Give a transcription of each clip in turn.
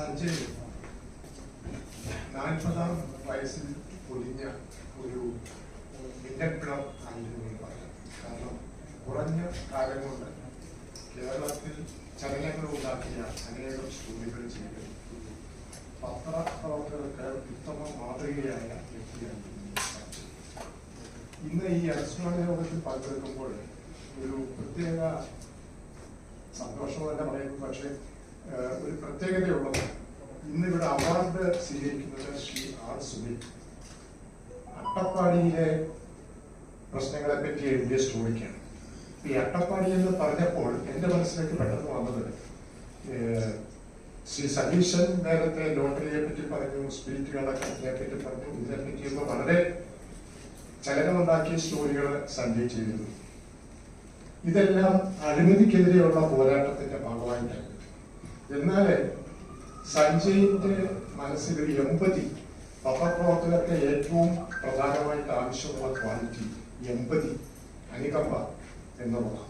സഞ്ജയ് നാൽപ്പതാം വയസ്സിൽ പൊലിഞ്ഞ ഒരു മിന്നപ്പിളം ആയിരുന്നു കാരണം കുറഞ്ഞ കാലം കൊണ്ട് കേരളത്തിൽ ചലനങ്ങൾ ഉണ്ടാക്കിയ അനേകം സ്റ്റോറികൾ ചെയ്ത് പത്രപ്രവർത്തകർക്ക് ഉത്തമ മാതൃകയായ വ്യക്തിയാണ്. ഇന്ന് ഈ അനുസ്മരണ യോഗത്തിൽ പങ്കെടുക്കുമ്പോൾ ഒരു പ്രത്യേക സന്തോഷമല്ല പറയുന്നത് പക്ഷേ ഒരു പ്രത്യേകതയുള്ളത് ഇന്ന് ഇവിടെ അവാർഡ് സ്വീകരിക്കുന്നത് ശ്രീ ആർ സുനിൽ. അട്ടപ്പാടിയിലെ പ്രശ്നങ്ങളെ പറ്റി എഴുതിയ സ്റ്റോറിക്കാണ് ഈ അട്ടപ്പാടി എന്ന് പറഞ്ഞപ്പോൾ എന്റെ മനസ്സിലേക്ക് പെട്ടെന്ന് വന്നത് ശ്രീ സതീശൻ നേരത്തെ ലോട്ടറിയെ പറ്റി പറഞ്ഞു സ്പിരിറ്റ് കണക്കിനെ പറ്റി പറഞ്ഞു. ഇതിനെ പറ്റിയൊക്കെ വളരെ ചലനമുണ്ടാക്കിയ സ്റ്റോറികൾ സഞ്ജയ് ചെയ്തിരുന്നു. ഇതെല്ലാം അഴിമതിക്കെതിരെയുള്ള പോരാട്ടത്തിന്റെ ഭാഗമായിട്ടായിരുന്നു എന്നാൽ സഞ്ജയിന്റെ മനസ്സിൽ ഒരു എമ്പതി പത്രപ്രവർത്തകർക്ക് ഏറ്റവും പ്രധാനമായിട്ട് ആവശ്യമുള്ള ക്വാളിറ്റി എമ്പതി അനുകമ്പ എന്നുള്ളതാണ്.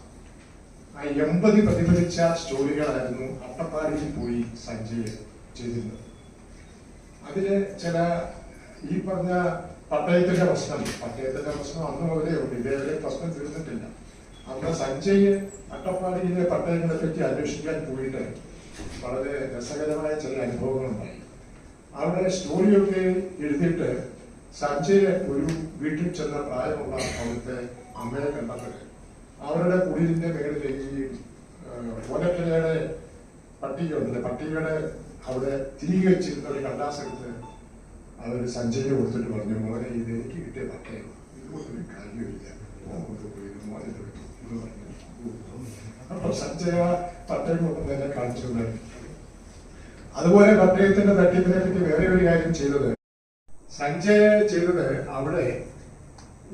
ആ എൺപത് പ്രതിഫലിച്ച സ്റ്റോറികളായിരുന്നു അട്ടപ്പാടിയിൽ പോയി സഞ്ജയ് ചെയ്തിരുന്നത്. അതിൽ ചില ഈ പറഞ്ഞ പട്ടയത്തിന്റെ പ്രശ്നം പട്ടയത്തിന്റെ പ്രശ്നം അന്ന് മുതലേ ഉണ്ട്. ഇതേവരെ പ്രശ്നം തീർന്നിട്ടില്ല. അന്ന് സഞ്ജയ് അട്ടപ്പാടിയിലെ പട്ടയങ്ങളെ പറ്റി അന്വേഷിക്കാൻ പോയിട്ട് വളരെ രസകരമായ ചില അനുഭവങ്ങളുണ്ടായി അവിടെ സ്റ്റോറിയൊക്കെ എഴുതിയിട്ട് സഞ്ജയ് ഒരു വീട്ടിൽ ചെന്ന പ്രായമുള്ള അവിടുത്തെ അമ്മയെ കണ്ടപ്പോൾ അവരുടെ കുടിലിന്റെ മേളിൽ ഈ ഓലക്കലയുടെ പട്ടികയുണ്ടല്ലേ? പട്ടികയുടെ അവിടെ തിരികെ വെച്ചിരുന്ന ഒരു കടലാസ് എടുത്ത് അവർ സഞ്ജയ് കൊടുത്തിട്ട് പറഞ്ഞു മോനെ ഇത് എനിക്ക് കിട്ടിയ പട്ടയം ഇതുകൊണ്ടൊരു കാര്യമില്ല. മോനെ എടുത്തു എന്ന് പറഞ്ഞു. ആ പട്ടയം കൊണ്ടുതന്നെ കാണിച്ചു അതുപോലെ പട്ടയത്തിന്റെ തട്ടിപ്പിനെ പറ്റി വേറെ ഒരു കാര്യം ചെയ്തത്. സഞ്ജയ് ചെയ്തത് അവിടെ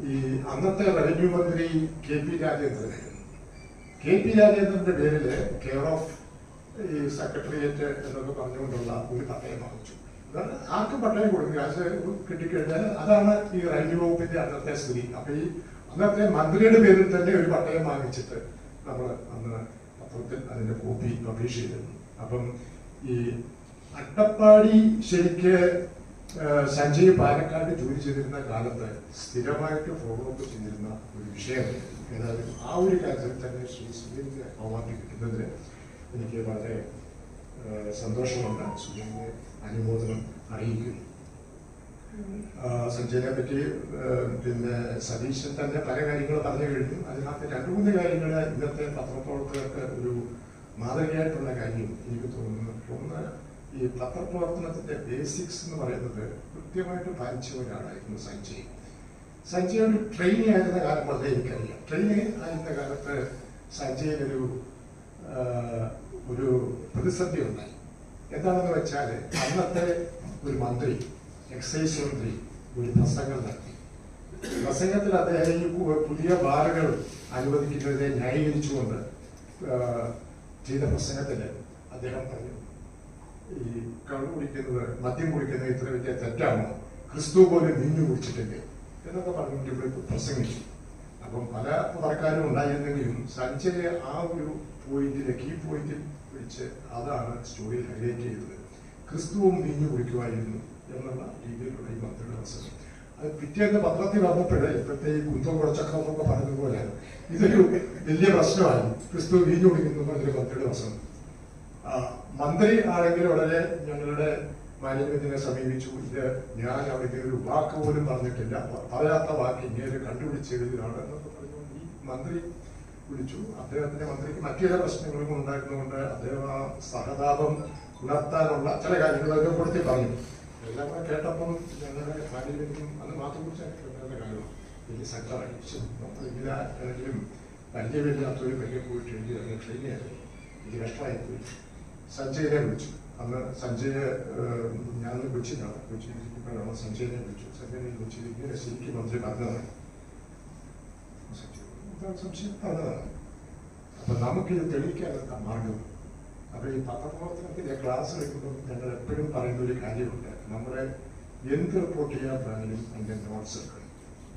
ഈ അന്നത്തെ റവന്യൂ മന്ത്രി K P Rajendran. K P രാജേന്ദ്രന്റെ പേരിൽ കെയർ ഓഫ് ഈ സെക്രട്ടേറിയറ്റ് എന്നൊക്കെ പറഞ്ഞുകൊണ്ടുള്ള ഒരു പട്ടയം വാങ്ങിച്ചു ആർക്കും പട്ടയം കൊടുക്കും കാശ് കിട്ടിക്കഴിഞ്ഞാൽ അതാണ് ഈ റവന്യൂ വകുപ്പിന്റെ അന്നത്തെ സ്ഥിതി. അപ്പൊ ഈ അന്നത്തെ മന്ത്രിയുടെ പേരിൽ തന്നെ ഒരു പട്ടയം വാങ്ങിച്ചിട്ട് നമ്മൾ പത്രത്തിൽ അതിന്റെ കോപ്പി പബ്ലിഷ് ചെയ്തിരുന്നു. അപ്പം ഈ അട്ടപ്പാടി ശരിക്ക് സഞ്ജയ് പാലക്കാട് ജോലി ചെയ്തിരുന്ന കാലത്ത് സ്ഥിരമായിട്ട് ഫോളോ അപ്പ് ചെയ്തിരുന്ന ഒരു വിഷയമായിരുന്നു ഏതായാലും ആ ഒരു കാര്യത്തിൽ തന്നെ ശ്രീ സുധീറിന്റെ അവാർഡ് കിട്ടുന്നതിന് എനിക്ക് വളരെ സന്തോഷമുണ്ട്. സുധീറിന്റെ അനുമോദനം അറിയിക്കുന്നു. സഞ്ജയനെ പറ്റി പിന്നെ സതീശൻ തന്നെ പല കാര്യങ്ങൾ പറഞ്ഞു കഴിഞ്ഞു. അതിനകത്ത് രണ്ടു മൂന്ന് കാര്യങ്ങൾ ഇന്നത്തെ പത്രപ്രവർത്തകർക്ക് ഒരു മാതൃകയായിട്ടുള്ള കാര്യം എനിക്ക് തോന്നുന്നു. ഒന്ന് ഈ പത്രപ്രവർത്തനത്തിന്റെ ബേസിക്സ് എന്ന് പറയുന്നത് കൃത്യമായിട്ട് പാലിച്ച ഒരാളായിരുന്നു സഞ്ജയ്. സഞ്ജയ് ഒരു ട്രെയിനി ആയിരുന്ന കാലം വളരെ എനിക്കറിയാം. ട്രെയിനി ആയിരുന്ന കാലത്ത് സഞ്ജയിനൊരു ആ, ഒരു പ്രതിസന്ധി ഉണ്ടായി. എന്താണെന്ന് വെച്ചാൽ അന്നത്തെ ഒരു മന്ത്രി എക്സൈസ് മന്ത്രി ഒരു പ്രസംഗം നടത്തി. പ്രസംഗത്തിൽ അദ്ദേഹം പുതിയ ബാറുകൾ അനുവദിക്കുന്നതിനെ ന്യായീകരിച്ചുകൊണ്ട് ചെയ്ത പ്രസംഗത്തിൽ അദ്ദേഹം പറഞ്ഞു ഈ കള്ളു കുടിക്കുന്നത് മദ്യം കുടിക്കുന്നത് ഇത്ര വലിയ തെറ്റാണോ? ക്രിസ്തു പോലെ നീഞ്ഞു കുടിച്ചിട്ടില്ലേ? എന്നൊക്കെ പറഞ്ഞുകൊണ്ട് ഇവിടെ പ്രസംഗിച്ചു. അപ്പം പല പുറക്കാരും ഉണ്ടായിരുന്നെങ്കിലും സഞ്ജയ് ആ ഒരു പോയിന്റിലെ കീ പോയിന്റിൽ പിടിച്ച് അതാണ് സ്റ്റോറി ഹൈലൈറ്റ് ചെയ്തത്. ക്രിസ്തുവും വീഞ്ഞു കുടിക്കുമായിരുന്നു എന്നുള്ള രീതിയിലുള്ള ഈ മന്ത്രിയുടെ അവസരം. അത് പിറ്റേന്ന് പത്രത്തിൽ വന്നപ്പോഴേ ഇപ്പോഴത്തെ ഈ കുന്തം കുറച്ചക്കം എന്നൊക്കെ പറഞ്ഞതുപോലെ ഇതൊരു വലിയ പ്രശ്നമായിരുന്നു ക്രിസ്തു വീഞ്ഞു കുടിക്കുന്നു എന്നൊരു മന്ത്രിയുടെ അവസരം. മന്ത്രി ആണെങ്കിൽ വളരെ ഞങ്ങളുടെ മാനേജ്മെന്റിനെ സമീപിച്ചു. ഇത് ഞാൻ അവിടെ ഒരു വാക്ക് പോലും പറഞ്ഞിട്ടില്ല. പറയാത്ത വാക്ക് ഇങ്ങനെ കണ്ടുപിടിച്ച് എഴുതിയാണ് എന്നൊക്കെ പറഞ്ഞുകൊണ്ട് ഈ മന്ത്രി വിളിച്ചു. അദ്ദേഹത്തിന്റെ മന്ത്രിക്ക് മറ്റു ചില പ്രശ്നങ്ങളും ഉണ്ടായിരുന്നുകൊണ്ട് അദ്ദേഹം ആ സഹതാപം ഉണർത്താനുള്ള ചില കാര്യങ്ങളൊക്കെ കൊടുത്തി പറഞ്ഞു. എല്ലാം കൂടെ കേട്ടപ്പം ഞങ്ങളുടെ മാനേജ്മെന്റിനും അത് മാത്രം കുറിച്ചാണ് കാര്യമാണ് വലിയ അടിച്ചു നമ്മൾ ഇങ്ങനെ ആണെങ്കിലും പരിചയമില്ലാത്തൊരു വലിയ പോയിട്ട് എഴുതി അതിന് ട്രെയിനായിരുന്നു എനിക്ക് കഷ്ടമായി പോയി. സഞ്ജയനെ വിളിച്ചു. അന്ന് സഞ്ജയ് ഞാൻ കൊച്ചിയിലാണ് കൊച്ചി ഇപ്പോഴാണ് സഞ്ജയനെ വിളിച്ചു സഞ്ജയനെ വിളിച്ചു ഇങ്ങനെ ശരിക്കും മന്ത്രി പറഞ്ഞതാണ്. സംശയം പറഞ്ഞതാണ്. അപ്പൊ നമുക്കിത് തെളിയിക്കാനുള്ള മാർഗം അപ്പൊ ഈ പത്രപ്രവർത്തനത്തിന്റെ ക്ലാസ് എടുക്കുമ്പോൾ ഞങ്ങൾ എപ്പോഴും പറയുന്ന ഒരു കാര്യമുണ്ട്. നമ്മുടെ എന്ത് റിപ്പോർട്ട് ചെയ്യാൻ അതിന്റെ നോട്ട്സ് എടുക്കണം.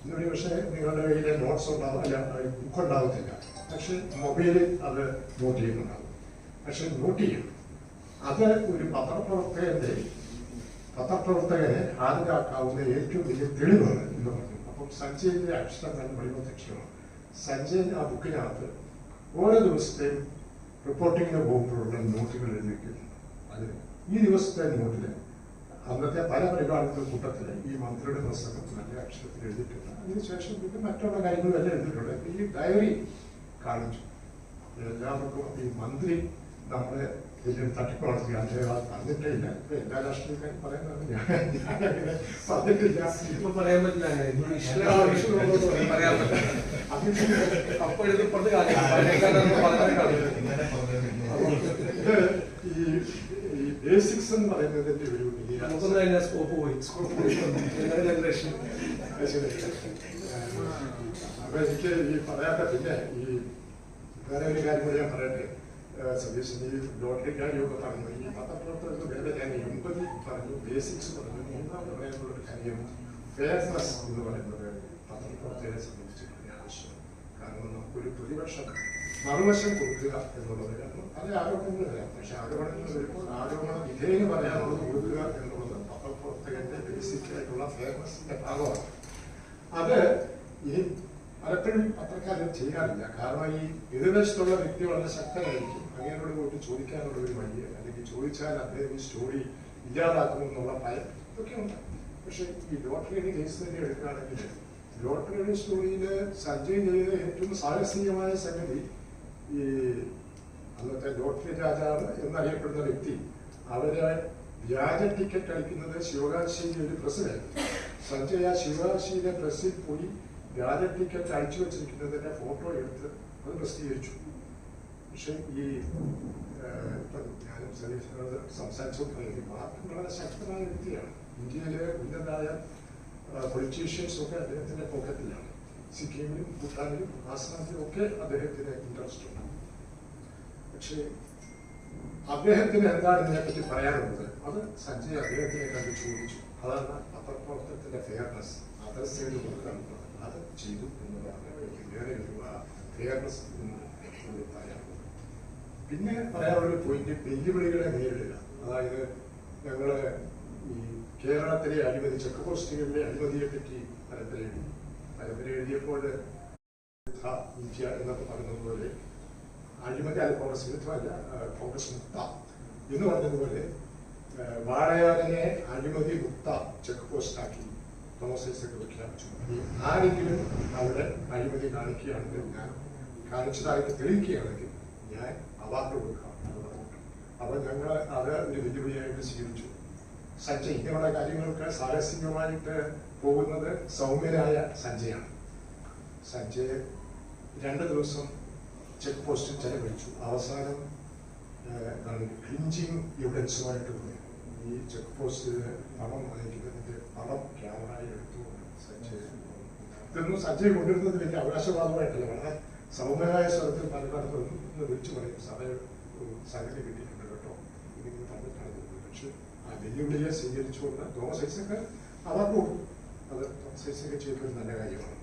ഇന്നൊരു പക്ഷേ നിങ്ങളുടെ കയ്യിലെ നോട്ട്സ് ഉണ്ടാവും അല്ല ബുക്ക് ഉണ്ടാവത്തില്ല. പക്ഷെ മൊബൈലിൽ അത് നോട്ട് ചെയ്യുന്നുണ്ടാവും. പക്ഷെ നോട്ട് ചെയ്യണം. അത് ഒരു പത്രപ്രവർത്തകന്റെ പത്രപ്രവർത്തകനെ ഹാജരാക്കാവുന്ന ഏറ്റവും വലിയ തെളിവാണ് എന്ന് പറഞ്ഞു. അപ്പം സഞ്ജയിന്റെ അക്ഷരം തന്നെ വെളിപ്രത്യക്ഷമാണ് സഞ്ജയൻ ആ ബുക്കിനകത്ത് ഓരോ ദിവസത്തെയും റിപ്പോർട്ടിങ്ങിന് പോകുമ്പോഴുള്ള നോട്ടുകൾ എഴുതി വയ്ക്കുന്നു അത് ഈ ദിവസത്തെ നോട്ടിൽ അന്നത്തെ പല പരിപാടികളുടെ കൂട്ടത്തിൽ ഈ മന്ത്രിയുടെ പ്രസംഗം നല്ല അക്ഷരത്തിൽ എഴുതിയിട്ടുണ്ട്. അതിനുശേഷം പിന്നെ മറ്റുള്ള കാര്യങ്ങളെല്ലാം എഴുതിയിട്ടുണ്ട്. ഈ ഡയറി കാണിച്ചു. എല്ലാവർക്കും ഈ മന്ത്രി നമ്മളെ വലിയ തട്ടിപ്പ് നടത്തി അദ്ദേഹം പറഞ്ഞിട്ടേ ഇല്ല എല്ലാ രാഷ്ട്രീയക്കാരും പറയുന്നത് ഞാനങ്ങനെ പറഞ്ഞിട്ടില്ല. ഇപ്പൊ പറയാൻ പറ്റില്ല ഇംഗ്ലീഷിലെ ആവശ്യമുള്ളതൊന്നും പറയാൻ പറ്റില്ല. അപ്പൊ എഴുതി ഇപ്പുറത്ത് കാര്യം പഴയകാലം പറഞ്ഞ ഈ ഈ ബേസിക്സ് എന്ന് പറയുന്നതിന്റെ ഒരു വലിയ നമുക്കൊന്നും സ്കോപ്പ് പോയി. സ്കോപ്പ് പോയി. ജനറേഷൻ അപ്പൊ എനിക്ക് ഈ പറയാത്ത പിന്നെ ഈ വേറെ ഒരു കാര്യം കൂടി ഞാൻ പറയട്ടെ? ഏഹ് സതീശൻ ഒക്കെ പറഞ്ഞു. ഈ പത്രപ്രവർത്തകർക്ക് വേറെ ഞാൻ എൺപതി പറഞ്ഞു ബേസിക്സ് പറഞ്ഞു മൂന്നാമത് പറയാനുള്ള ഒരു കാര്യം ഫെയർനെസ് എന്ന് പറയുന്നത് പത്രപ്രവർത്തകരെ സംബന്ധിച്ച് ആവശ്യമാണ് കാരണം നമുക്കൊരു പ്രതിപക്ഷം മറുവശം കൊടുക്കുക എന്നുള്ളത് കാരണം അത് ആരോപണങ്ങൾ വരാം പക്ഷെ ആരോപണങ്ങൾ വരുമ്പോൾ ആരോപണ വിധേയം പറയാനുള്ളത് കൊടുക്കുക എന്നുള്ളത് പത്രപ്രവർത്തകന്റെ ബേസിക് ആയിട്ടുള്ള ഫെയർനെസിന്റെ ഭാഗമാണ്. അത് ഇനി പലപ്പോഴും പത്രക്കാരൻ ചെയ്യാറില്ല. കാരണം ഈ എതിർവശത്തുള്ള വ്യക്തി വളരെ ശക്തനായിരിക്കും അങ്ങനെയോട് പോയിട്ട് ചോദിക്കാനുള്ള ഒരു വഴി അല്ലെങ്കിൽ ചോദിച്ചാൽ അദ്ദേഹം ഈ സ്റ്റോറി ഇല്ലാതാക്കുമെന്നുള്ള ഭയം ഇതൊക്കെ ഉണ്ട്. പക്ഷെ ഈ ലോട്ടറിയുടെ കേസ് തന്നെ എടുക്കുകയാണെങ്കിൽ ലോട്ടറിയുടെ സ്റ്റോറിയിൽ സഞ്ജയ് ചെയ്ത ഏറ്റവും സാഹസികമായ സംഗതി ഈ അന്നത്തെ ലോട്ടറി രാജാവ് എന്നറിയപ്പെടുന്ന വ്യക്തി അവരെ വ്യാജ ടിക്കറ്റ് അടിക്കുന്നത് ശിവകാശിയിലെ ഒരു പ്രസിഡന്റ് സഞ്ജയ് ആ ശിവകാശിയിലെ പ്രസിൽ പോയി വ്യാജ ടിക്കറ്റ് അടിച്ചു വെച്ചിരിക്കുന്നതിന്റെ ഫോട്ടോ എടുത്ത് അത് പ്രസിദ്ധീകരിച്ചു. പക്ഷെ ഈ ഇപ്പം ഞാനും സതീശനോട് സംസാരിച്ചുകൊണ്ടിരിക്കും പാർട്ടി വളരെ ശക്തമായ വ്യക്തിയാണ്. ഇന്ത്യയിലെ ഉന്നതായ പൊളിറ്റീഷ്യൻസ് ഒക്കെ അദ്ദേഹത്തിന്റെ പോക്കറ്റിലാണ് സിക്കിമിലും ഭൂട്ടാനിലും ആസാമിലും ഒക്കെ അദ്ദേഹത്തിന് ഇൻട്രസ്റ്റ് ഉണ്ട്. പക്ഷേ അദ്ദേഹത്തിന് എന്താണ് ഇതിനെപ്പറ്റി പറയാനുള്ളത്? അത് സഞ്ജയ് അദ്ദേഹത്തിനെ കണ്ട് ചോദിച്ചു. അതാണ് പത്രപ്രവർത്തനത്തിന്റെ ഫെയർനെസ് അതർ സൈഡ് കൊടുക്കുന്നത് അത് ചെയ്തു എന്നുള്ളതാണ് വേറെ ഒരു ഫെയർനെസ് എന്ന് പറയാനുള്ളത് പിന്നെ പറയാനുള്ള പോയിന്റ് വെല്ലുവിളികളെ നേരിടുക. അതായത് ഞങ്ങൾ ഈ കേരളത്തിലെ അഴിമതി ചെക്ക് പോസ്റ്റുകളിലെ അഴിമതിയെ പറ്റി പരമ്പരയെഴുതി പരമ്പര എഴുതിയപ്പോൾ ഇന്ത്യ എന്നൊക്കെ പറഞ്ഞതുപോലെ അഴിമതി അല്ല കോൺഗ്രസ് വിരുദ്ധമല്ല കോൺഗ്രസ് മുക്ത എന്ന് പറഞ്ഞതുപോലെ വാഴയാറിനെ അഴിമതി മുക്ത ചെക്ക് പോസ്റ്റാക്കി തോമസ് ഐസക് പ്രഖ്യാപിച്ചു. ആരെങ്കിലും അവിടെ അഴിമതി കാണിക്കുകയാണെങ്കിൽ ഞാൻ കാണിച്ചതായിട്ട് തെളിയിക്കുകയാണെങ്കിൽ ഞാൻ അവാർഡ് കൊടുക്കാം അപ്പൊ ഞങ്ങൾ അത് ഒരു വെല്ലുവിളിയായിട്ട് സ്വീകരിച്ചു. സഞ്ജയ് ഇങ്ങനെയുള്ള കാര്യങ്ങൾക്ക് സാഹസികമായിട്ട് പോകുന്നത് സൗമ്യരായ സഞ്ജയാണ്. സഞ്ജയ് രണ്ട് ദിവസം ചെക്ക് പോസ്റ്റിൽ ചെലവഴിച്ചു. അവസാനം ക്ലിഞ്ചിങ് എവിഡൻസുമായിട്ട് പോയി. ഈ ചെക്ക് പോസ്റ്റിൽ പണം വാങ്ങിക്കുന്നതിന്റെ പണം ക്യാമറയിൽ എടുത്തുകൊണ്ട് സഞ്ജയ് ഇതൊന്നും സഞ്ജയ് കൊണ്ടിരുന്നത് വലിയ അവകാശവാദമായിട്ടല്ല. വളരെ സൗമ്യമായ സ്വരത്തിൽ പലയിടത്തും ഒന്ന് വിളിച്ചു പറയും സഭ സംഗതി കിട്ടിയിട്ടുണ്ട് കേട്ടോ. ഇങ്ങനെ പോകുന്നത് പക്ഷെ ആ വെല്ലുവിളിയെ സ്വീകരിച്ചുകൊണ്ട് തോമസ് ഐസക്ക് അവർക്ക് കൊടുത്തു അത് തോമസ് ഐസക്ക് ചെയ്തൊരു നല്ല കാര്യമാണ്.